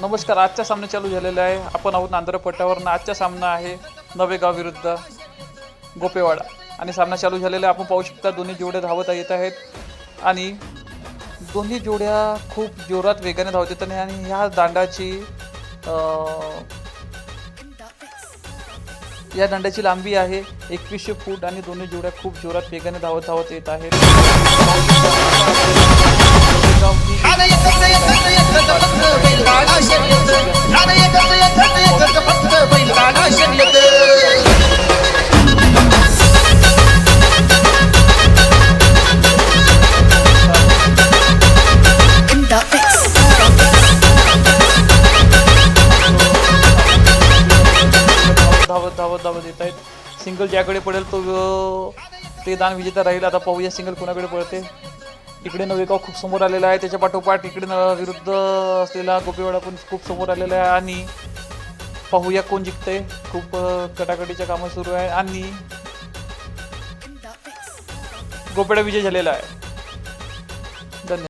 नमस्कार आजचा सामना चालू झालेला आहे. आपण आहोत नांदरा आजचा सामना आहे नवेगाव विरुद्ध गोपेवाडा. आणि सामना चालू झालेला आहे. आपण पाहू शकता दोन्ही जोड्या धावत येत आहेत. आणि दोन्ही जोड्या खूप जोरात वेगाने धावत येत आणि ह्या दांडाची या दांड्याची लांबी आहे एकवीसशे फूट. आणि दोन्ही जोड्या खूप जोरात वेगाने धावत धावत येत आहेत. धावत धावत येत आहेत सिंगल ज्याकडे पडेल तो ते दान विजेता राहील. आता पाहूया सिंगल कोणाकडे पडते इकडे नवेगाव खूप समोर आलेला आहे. त्याच्या पाठोपाठ इकडे न- विरुद्ध असलेला गोपीवाडा पण खूप समोर आलेला आहे. आणि पाहूया कोण जिंकते खूप कटाकटीच्या कामं सुरू आहे. आणि गोपेडा विजय झालेला आहे.